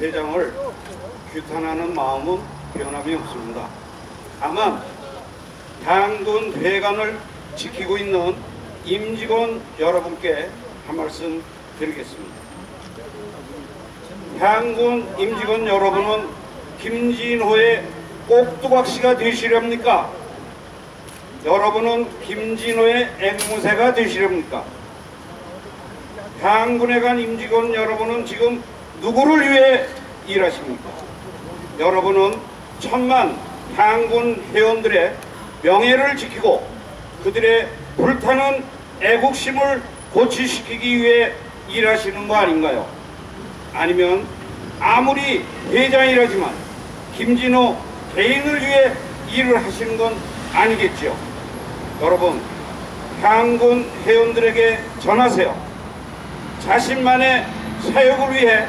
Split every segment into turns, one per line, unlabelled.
회장을 규탄하는 마음은 변함이 없습니다. 다만 향군 회관을 지키고 있는 임직원 여러분께 한 말씀 드리겠습니다. 향군 임직원 여러분은 김진호의 꼭두각시가 되시렵니까? 여러분은 김진호의 앵무새가 되시렵니까? 향군에 간 임직원 여러분은 지금 누구를 위해 일하십니까? 여러분은 천만 향군 회원들의 명예를 지키고 그들의 불타는 애국심을 고취시키기 위해 일하시는 거 아닌가요? 아니면 아무리 회장이라지만 김진호 개인을 위해 일을 하시는 건 아니겠죠. 여러분, 향군 회원들에게 전하세요. 자신만의 사역을 위해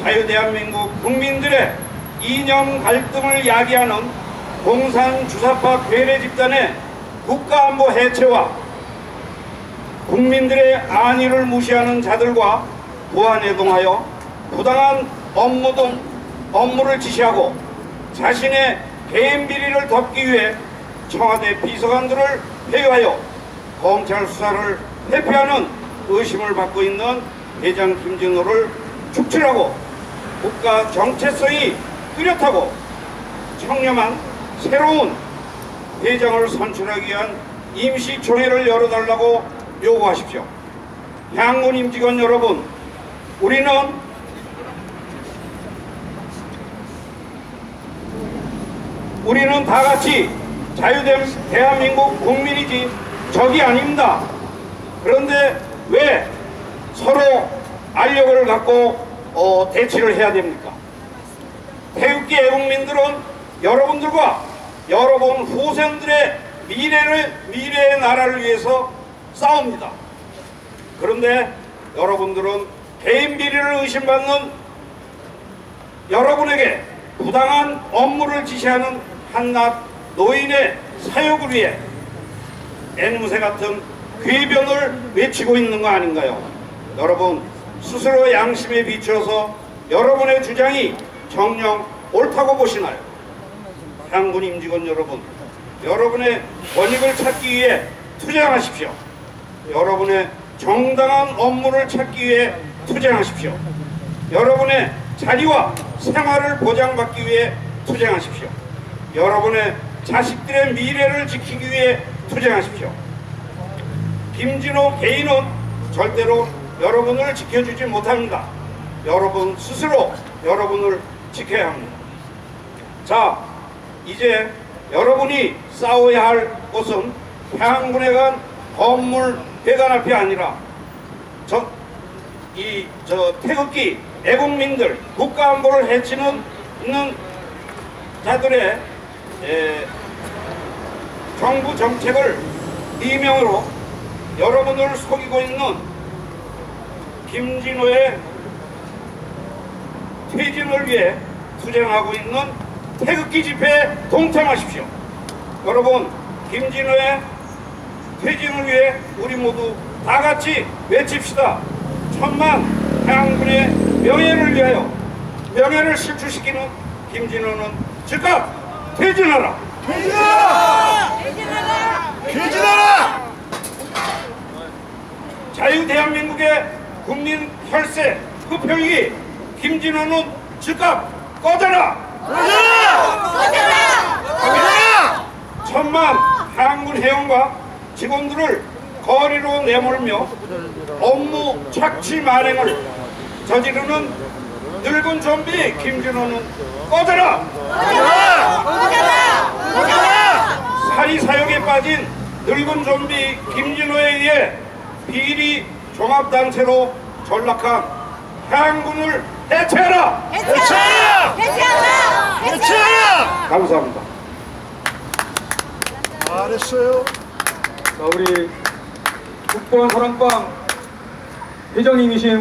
자유대한민국 국민들의 이념 갈등을 야기하는 공산주사파 괴뢰 집단의 국가안보 해체와 국민들의 안위를 무시하는 자들과 보안해동하여 부당한 업무 등 업무를 지시하고 자신의 개인 비리를 덮기 위해 청와대 비서관들을 회유하여 검찰 수사를 회피하는 의심을 받고 있는 회장 김진호를 축출하고 국가 정체성이 뚜렷하고 청렴한 새로운 회장을 선출하기 위한 임시총회를 열어달라고 요구하십시오. 향군 임직원 여러분, 우리는 우리는 다 같이 자유된 대한민국 국민이지 적이 아닙니다. 그런데 왜 서로 알력을 갖고 어, 대치를 해야 됩니까? 태극기 애국민들은 여러분들과 여러분 후생들의 미래를 미래의 나라를 위해서 싸웁니다. 그런데 여러분들은 개인 비리를 의심받는 여러분에게 부당한 업무를 지시하는 한낱 노인의 사욕을 위해 앵무새 같은 궤변을 외치고 있는 거 아닌가요? 여러분 스스로 양심에 비추어서 여러분의 주장이 정녕 옳다고 보시나요? 향군 임직원 여러분 여러분의 권익을 찾기 위해 투쟁하십시오. 여러분의 정당한 업무를 찾기 위해 투쟁하십시오. 여러분의 자리와 생활을 보장받기 위해 투쟁하십시오. 여러분의 자식들의 미래를 지키기 위해 투쟁하십시오. 김진호 개인은 절대로 여러분을 지켜주지 못합니다. 여러분 스스로 여러분을 지켜야 합니다. 자, 이제 여러분이 싸워야 할 곳은 향군에 간 건물 회관 앞이 아니라 저, 이, 저, 태극기 애국민들 국가안보를 해치는 있는 자들의 에, 정부 정책을 이명으로 여러분을 속이고 있는 김진호의 퇴진을 위해 투쟁하고 있는 태극기 집회에 동참하십시오. 여러분 김진호의 퇴진을 위해 우리 모두 다 같이 외칩시다. 천만 향군의 명예를 위하여 명예를 실추시키는 김진호는 즉각 퇴진하라.
개진하라!
자유 대한민국의 국민 혈세 흡혈기 김진호는 즉각 꺼져라.
꺼져라!
천만 항군 회원과 직원들을 거리로 내몰며 업무 착취 만행을 저지르는 늙은 좀비 김진호는 꺼져라! 살이 사욕에 빠진 늙은 좀비 김진호에 의해 비리 종합단체로 전락한 향군을 해체하라!
해체하라! 해체하라!
감사합니다.
잘했어요.
자, 우리 국보안 사랑방 회장님이신